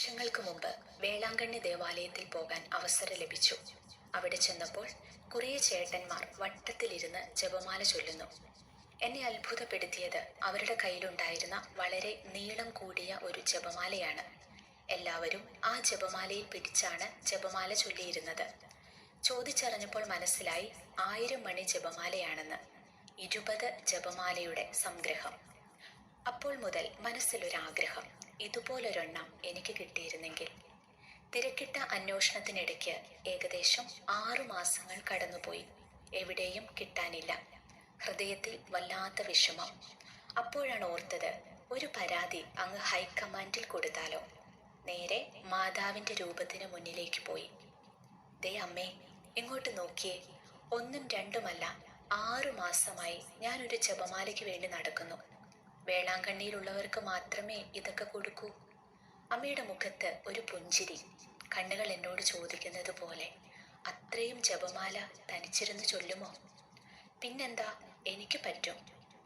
വർഷങ്ങൾക്ക് മുമ്പ് വേളാങ്കണ്ണി ദേവാലയത്തിൽ പോകാൻ അവസരം ലഭിച്ചു. അവിടെ ചെന്നപ്പോൾ കുറേ ചേട്ടന്മാർ വട്ടത്തിലിരുന്ന് ജപമാല ചൊല്ലുന്നു. എന്നെ അത്ഭുതപ്പെടുത്തിയത് അവരുടെ കയ്യിലുണ്ടായിരുന്ന വളരെ നീളം കൂടിയ ഒരു ജപമാലയാണ്. എല്ലാവരും ആ ജപമാലയിൽ പിടിച്ചാണ് ജപമാല ചൊല്ലിയിരുന്നത്. ചോദിച്ചറിഞ്ഞപ്പോൾ മനസ്സിലായി ആയിരം മണി ജപമാലയാണെന്ന്. ഇരുപത് ജപമാലയുടെ സംഗ്രഹം. അപ്പോൾ മുതൽ മനസ്സിലൊരാഗ്രഹം. ഇതുപോലൊരെണ്ണം എനിക്ക് കിട്ടിയിരുന്നെങ്കിൽ. തിരക്കിട്ട അന്വേഷണത്തിനിടയ്ക്ക് ഏകദേശം ആറു മാസങ്ങൾ കടന്നുപോയി. എവിടെയും കിട്ടാനില്ല. ഹൃദയത്തിൽ വല്ലാത്ത വിഷമം. അപ്പോഴാണ് ഓർത്തത് ഒരു പരാതി അങ്ങ് ഹൈക്കമാൻഡിൽ കൊടുത്താലോ. നേരെ മാതാവിന്റെ രൂപത്തിന് മുന്നിലേക്ക് പോയി. ദേ അമ്മേ ഇങ്ങോട്ട് നോക്കിയേ. ഒന്നും രണ്ടുമല്ല ആറു മാസമായി ഞാനൊരു ജപമാലയ്ക്ക് വേണ്ടി നടക്കുന്നു. വേളാങ്കണ്ണിയിലുള്ളവർക്ക് മാത്രമേ ഇതൊക്കെ കൊടുക്കൂ. അമ്മയുടെ മുഖത്ത് ഒരു പുഞ്ചിരി. കണ്ണുകൾ എന്നോട് ചോദിക്കുന്നത് പോലെ അത്രയും ജപമാല തനിച്ചിരുന്ന് ചൊല്ലുമോ? പിന്നെന്താ? എനിക്ക് പറ്റും.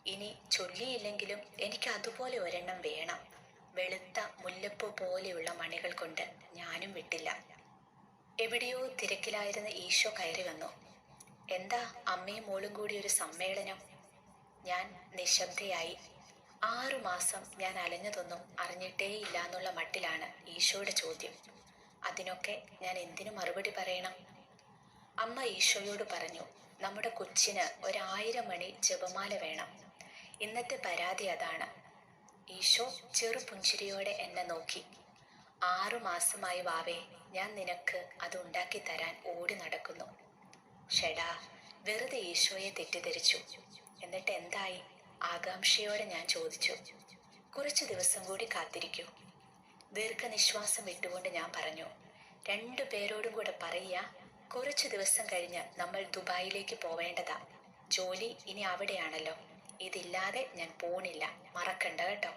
ഇനി ചൊല്ലിയില്ലെങ്കിലും എനിക്ക് അതുപോലെ ഒരെണ്ണം വേണം. വെളുത്ത മുല്ലപ്പൂ പോലെയുള്ള മണികൾ കൊണ്ട് ഞാനും വിട്ടില്ല. എവിടെയോ തിരക്കിലായിരുന്ന ഈശോ കയറി വന്നു. എന്താ അമ്മയും മോളും കൂടി ഒരു സമ്മേളനം? ഞാൻ നിശബ്ദയായി ആറു മാസം ഞാൻ അലഞ്ഞതൊന്നും അറിഞ്ഞിട്ടേയില്ല എന്നുള്ള മട്ടിലാണ് ഈശോയുടെ ചോദ്യം. അതിനൊക്കെ ഞാൻ എന്തിനു മറുപടി പറയണം? അമ്മ ഈശോയോട് പറഞ്ഞു നമ്മുടെ കൊച്ചിന് ഒരായിരം മണി ജപമാല വേണം. ഇന്നത്തെ പരാതി അതാണ്. ഈശോ ചെറുപുഞ്ചിരിയോടെ എന്നെ നോക്കി. ആറു മാസമായി വാവേ ഞാൻ നിനക്ക് അത് ഉണ്ടാക്കി തരാൻ ഓടി നടക്കുന്നു. ഷെടാ വെറുതെ ഈശോയെ തെറ്റിദ്ധരിച്ചു. എന്നിട്ട് എന്തായി? ആകാംക്ഷയോടെ ഞാൻ ചോദിച്ചു കുറച്ചു ദിവസം കൂടി കാത്തിരിക്കൂ. ദീർഘനിശ്വാസം വിട്ടുകൊണ്ട് ഞാൻ പറഞ്ഞു രണ്ടു പേരോടും കൂടെ പറയുക കുറച്ചു ദിവസം കഴിഞ്ഞ് നമ്മൾ ദുബായിലേക്ക് പോവേണ്ടതാ. ജോലി ഇനി അവിടെയാണല്ലോ. ഇതില്ലാതെ ഞാൻ പോണില്ല. മറക്കണ്ട കേട്ടോ.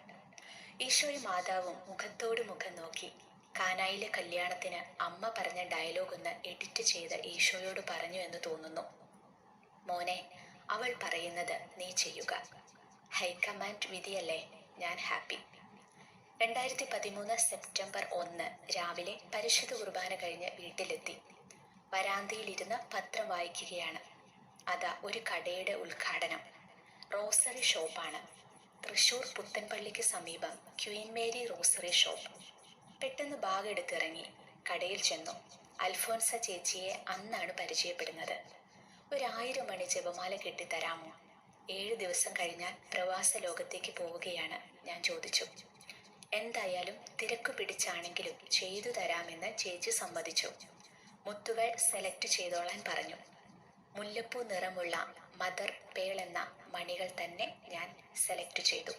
ഈശോയും മാതാവും മുഖത്തോട് മുഖം നോക്കി കാനായിലെ കല്യാണത്തിന് അമ്മ പറഞ്ഞ ഡയലോഗ് ഒന്ന് എഡിറ്റ് ചെയ്ത് ഈശോയോട് പറഞ്ഞു എന്ന് തോന്നുന്നു. മോനെ അവൾ പറയുന്നത് നീ ചെയ്യുക. ഹൈക്കമാൻഡ് വിധിയല്ലേ? ഞാൻ ഹാപ്പി. രണ്ടായിരത്തി പതിമൂന്ന് സെപ്റ്റംബർ ഒന്ന് രാവിലെ പരിശുദ്ധ കുർബാന കഴിഞ്ഞ് വീട്ടിലെത്തി. വരാന്തയിലിരുന്ന് പത്രം വായിക്കുകയാണ്. അതാ ഒരു കടയുടെ ഉദ്ഘാടനം. റോസറി ഷോപ്പാണ്. തൃശൂർ പുത്തൻപള്ളിക്ക് സമീപം ക്വീൻ മേരി റോസറി ഷോപ്പ്. പെട്ടെന്ന് ബാഗ് എടുത്തിറങ്ങി കടയിൽ ചെന്നു. അൽഫോൻസ ചേച്ചിയെ അന്നാണ് പരിചയപ്പെടുന്നത്. ഒരായിരം മണി ജപമാല കെട്ടിത്തരാമോ? ഏഴ് ദിവസം കഴിഞ്ഞാൽ പ്രവാസ ലോകത്തേക്ക് പോവുകയാണ് ഞാൻ ചോദിച്ചു. എന്തായാലും തിരക്കു പിടിച്ചാണെങ്കിലും ചെയ്തു തരാമെന്ന് ചേച്ചി സമ്മതിച്ചു. മുത്തുകൾ സെലക്ട് ചെയ്തോളാൻ പറഞ്ഞു. മുല്ലപ്പൂ നിറമുള്ള മദർ പേൾ എന്ന മണികൾ തന്നെ ഞാൻ സെലക്ട് ചെയ്തു.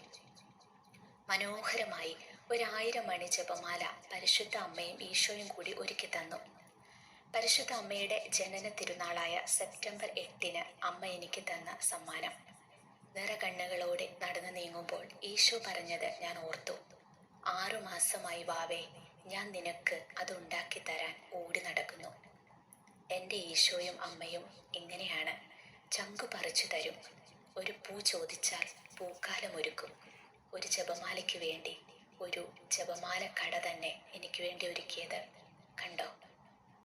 മനോഹരമായി ഒരായിരം മണി ജപമാല പരിശുദ്ധ അമ്മയും ഈശോയും കൂടി ഒരുക്കി തന്നു. പരിശുദ്ധ അമ്മയുടെ ജനന തിരുനാളായ സെപ്റ്റംബർ എട്ടിന് അമ്മ എനിക്ക് തന്ന സമ്മാനം. നിറകണ്ണുകളോടെ നടന്നു നീങ്ങുമ്പോൾ ഈശോ പറഞ്ഞത് ഞാൻ ഓർത്തു. ആറു മാസമായി വാവേ ഞാൻ നിനക്ക് അത് ഉണ്ടാക്കി തരാൻ ഓടി നടക്കുന്നു. എന്റെ ഈശോയും അമ്മയും ഇങ്ങനെയാണ്. ചങ്കു പറിച്ചു തരും. ഒരു പൂ ചോദിച്ചാൽ പൂക്കാലം ഒരുക്കും. ഒരു ജപമാലയ്ക്ക് വേണ്ടി ഒരു ജപമാല കട തന്നെ എനിക്ക് വേണ്ടി ഒരുക്കിയത്. കണ്ടോ?